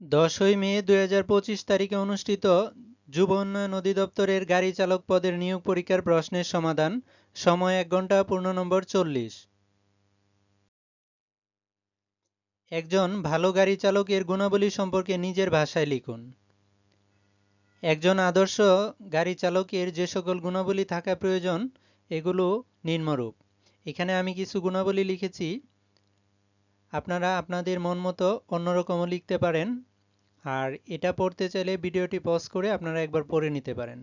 দশই মে দুই হাজার পঁচিশ তারিখে অনুষ্ঠিত যুব উন্নয়ন অধিদপ্তরের গাড়ি চালক পদের নিয়োগ পরীক্ষার প্রশ্নের সমাধান, সময় এক ঘণ্টা পূর্ণ নম্বর চল্লিশ। একজন ভালো গাড়ি চালকের গুণাবলী সম্পর্কে নিজের ভাষায় লিখুন। একজন আদর্শ গাড়ি চালকের যে সকল গুণাবলী থাকা প্রয়োজন, এগুলো নিম্নরূপ। এখানে আমি কিছু গুণাবলী লিখেছি। আপনারা আপনাদের মন মতো অন্যরকমও লিখতে পারেন। আর এটা পড়তে চাইলে ভিডিওটি পজ করে আপনারা একবার পড়ে নিতে পারেন।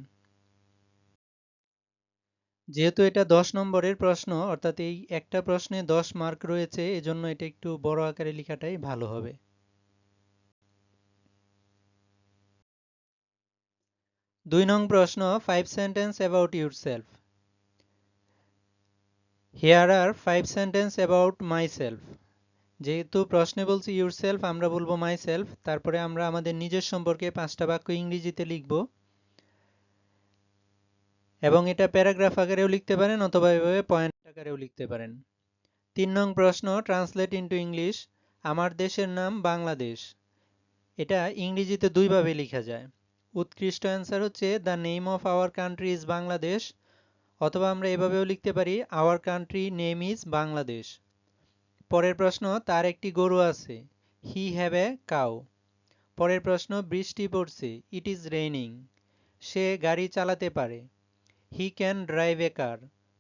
যেহেতু এটা দশ নম্বরের প্রশ্ন, অর্থাৎ এই একটা প্রশ্নে দশ মার্ক রয়েছে, এজন্য এটা একটু বড় আকারে লেখাটাই ভালো হবে। দুই নং প্রশ্ন five sentence about yourself here are five sentence about myself যেহেতু প্রশ্নে বলছি ইউর সেলফ আমরা বলব মাই সেলফ তারপরে আমরা আমাদের নিজের সম্পর্কে পাঁচটা বাক্য ইংরেজিতে লিখব। এবং এটা প্যারাগ্রাফ আকারেও লিখতে পারেন অথবা এভাবে পয়েন্ট আকারেও লিখতে পারেন। তিন নং প্রশ্ন ট্রান্সলেট ইন্টু ইংলিশ আমার দেশের নাম বাংলাদেশ। এটা ইংরেজিতে দুইভাবে লেখা যায়। উৎকৃষ্ট অ্যান্সার হচ্ছে the name of our country is Bangladesh অথবা আমরা এভাবেও লিখতে পারি our country name is Bangladesh পরের প্রশ্ন, তার একটি গরু আছে। হি হ্যাভ এ কাউ পরের প্রশ্ন, বৃষ্টি পড়ছে। ইট ইজ রেইনিং সে গাড়ি চালাতে পারে। He can drive a car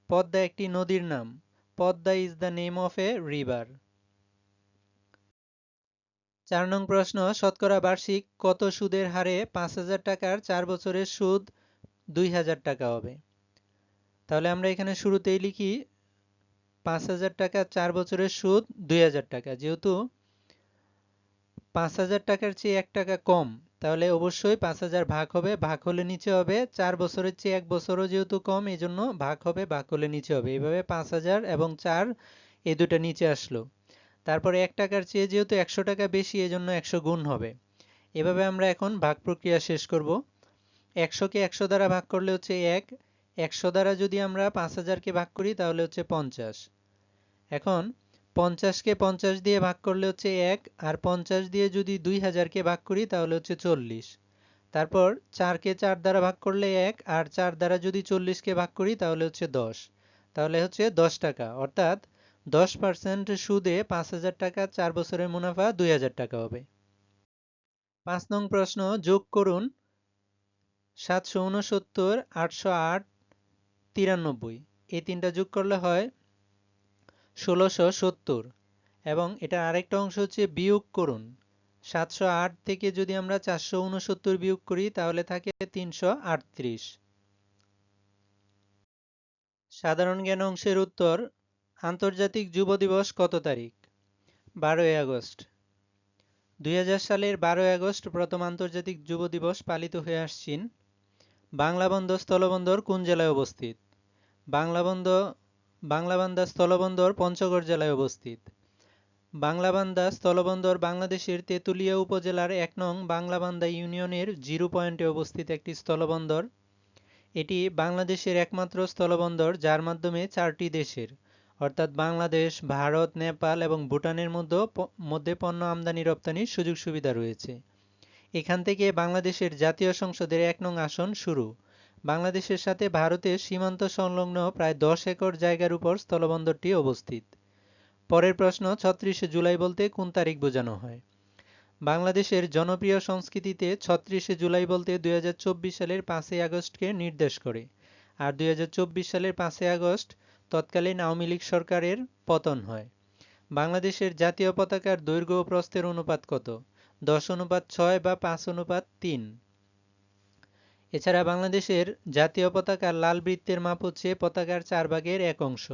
Padma একটি নদীর নাম। Padma is the name of a river চার নং প্রশ্ন, শতকরা বার্ষিক কত সুদের হারে পাঁচ হাজার টাকার চার বছরের সুদ? দুই হাজার টাকা হবে। তাহলে আমরা এখানে শুরুতেই লিখি পাঁচ হাজার টাকা চার বছরের সুদ, দুই হাজার টাকা। যেহেতু পাঁচ হাজার টাকার চেয়ে এক টাকা কম, তাহলে অবশ্যই পাঁচ হাজার ভাগ হবে, ভাগ হলে নিচে হবে। চার বছরের চেয়ে এক বছরও যেহেতু কম এই জন্য ভাগ হবে, ভাগ হলে নিচে হবে। এইভাবে পাঁচ হাজার এবং চার এই দুটা নিচে আসলো। তারপরে এক টাকার চেয়ে যেহেতু একশো টাকা বেশি এই জন্য একশো গুণ হবে। এভাবে আমরা এখন ভাগ প্রক্রিয়া শেষ করব। একশোকে একশো দ্বারা ভাগ করলে হচ্ছে এক। একশো দ্বারা যদি আমরা পাঁচ হাজারকে ভাগ করি, তাহলে হচ্ছে পঞ্চাশ। এখন পঞ্চাশকে পঞ্চাশ দিয়ে ভাগ করলে হচ্ছে এক, আর পঞ্চাশ দিয়ে যদি দুই হাজারকে ভাগ করি তাহলে হচ্ছে চল্লিশ। তারপর চারকে চার দ্বারা ভাগ করলে এক, আর চার দ্বারা যদি চল্লিশকে ভাগ করি তাহলে হচ্ছে দশ। তাহলে হচ্ছে দশ টাকা, অর্থাৎ দশ পার্সেন্ট সুদে পাঁচ হাজার টাকা চার বছরের মুনাফা দুই হাজার টাকা হবে। পাঁচ নং প্রশ্ন, যোগ করুন সাতশো উনসত্তর, আটশো আট, তিরানব্বই। এই তিনটা যোগ করলে হয় ষোলোশো সত্তর। এবং এটা আরেকটা অংশ হচ্ছে বিয়োগ করুন। সাতশো আট থেকে যদি আমরা চারশো উনসত্তর বিয়োগ করি, তাহলে থাকে তিনশো আটত্রিশ। সাধারণ জ্ঞান অংশের উত্তর, আন্তর্জাতিক যুব দিবস কত তারিখ? বারোই আগস্ট। দুই হাজার সালের বারোই আগস্ট প্রথম আন্তর্জাতিক যুব দিবস পালিত হয়ে আসছেন। বাংলাবন্দর স্থলবন্দর কোন জেলায় অবস্থিত? বাংলাবন্দ বাংলাবান্ধা স্থলবন্দর পঞ্চগড় জেলায় অবস্থিত। বাংলাবান্ধা স্থলবন্দর বাংলাদেশের তেঁতুলিয়া উপজেলার এক নং বাংলাবান্ধা ইউনিয়নের জিরো পয়েন্টে অবস্থিত একটি স্থলবন্দর। এটি বাংলাদেশের একমাত্র স্থলবন্দর, যার মাধ্যমে চারটি দেশের, অর্থাৎ বাংলাদেশ, ভারত, নেপাল এবং ভুটানের মধ্যে মধ্যে পণ্য আমদানি রপ্তানির সুযোগ সুবিধা রয়েছে। এখান থেকে বাংলাদেশের জাতীয় সংসদের এক নং আসন শুরু। বাংলাদেশের সাথে ভারতের সীমান্ত সংলগ্ন প্রায় দশ একর জায়গার উপর স্থলবন্দরটি অবস্থিত। পরের প্রশ্ন, ছত্রিশে জুলাই বলতে কোন তারিখ বোঝানো হয়? বাংলাদেশের জনপ্রিয় সংস্কৃতিতে ছত্রিশে জুলাই বলতে দুই হাজার চব্বিশ সালের পাঁচই আগস্টকে নির্দেশ করে। আর দুই হাজার চব্বিশ সালের পাঁচই আগস্ট তৎকালীন আওয়ামী লীগ সরকারের পতন হয়। বাংলাদেশের জাতীয় পতাকার দৈর্ঘ্য ও প্রস্থের অনুপাত কত? দশ অনুপাত ছয় বা পাঁচ অনুপাত তিন। এছাড়া বাংলাদেশের জাতীয় পতাকার লাল বৃত্তের মাপ হচ্ছে পতাকার চার ভাগের এক অংশ।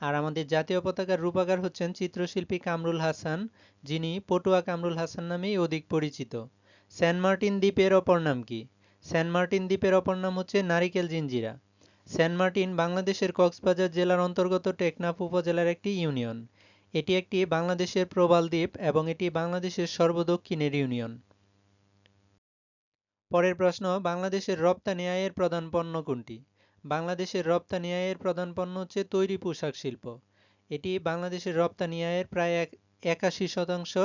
আর আমাদের জাতীয় পতাকার রূপাকার হচ্ছেন চিত্রশিল্পী কামরুল হাসান, যিনি পটুয়া কামরুল হাসান নামেই অধিক পরিচিত। সেন্ট মার্টিন দ্বীপের অপর নাম কি? সেন্ট মার্টিন দ্বীপের অপর নাম হচ্ছে নারিকেল জিঞ্জিরা সেন্ট মার্টিন বাংলাদেশের কক্সবাজার জেলার অন্তর্গত টেকনাফ উপজেলার একটি ইউনিয়ন। এটি একটি বাংলাদেশের প্রবাল দ্বীপ এবং এটি বাংলাদেশের সর্বদক্ষিণের ইউনিয়ন। পরের প্রশ্ন, বাংলাদেশের রপ্তানি আয়ের প্রধান পণ্য কোনটি? বাংলাদেশের রপ্তানি আয়ের প্রধান পণ্য হচ্ছে তৈরি পোশাক শিল্প। এটি বাংলাদেশের রপ্তানি আয়ের প্রায় এক, একাশি শতাংশ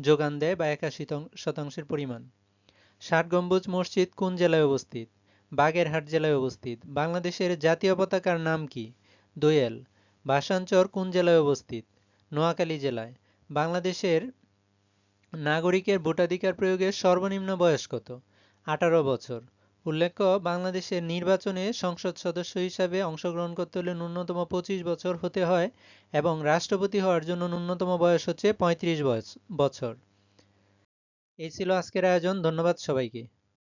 যোগান দেয় বা একাশি শতাংশের পরিমাণ। ষাট গম্বুজ মসজিদ কোন জেলায় অবস্থিত? বাগেরহাট জেলায় অবস্থিত। বাংলাদেশের জাতীয় পতাকার নাম কি? দোয়েল। ভাষাঞ্চর কোন জেলায় অবস্থিত? নোয়াখালী জেলায়। বাংলাদেশের নাগরিকের ভোটাধিকার প্রয়োগের সর্বনিম্ন বয়স কত? আঠারো বছর। উল্লেখ্য, বাংলাদেশের নির্বাচনে সংসদ সদস্য হিসাবে অংশগ্রহণ করতে হলে ন্যূনতম পঁচিশ বছর হতে হয় এবং রাষ্ট্রপতি হওয়ার জন্য ন্যূনতম বয়স হচ্ছে পঁয়ত্রিশ বছর। এই ছিল আজকের আয়োজন, ধন্যবাদ সবাইকে।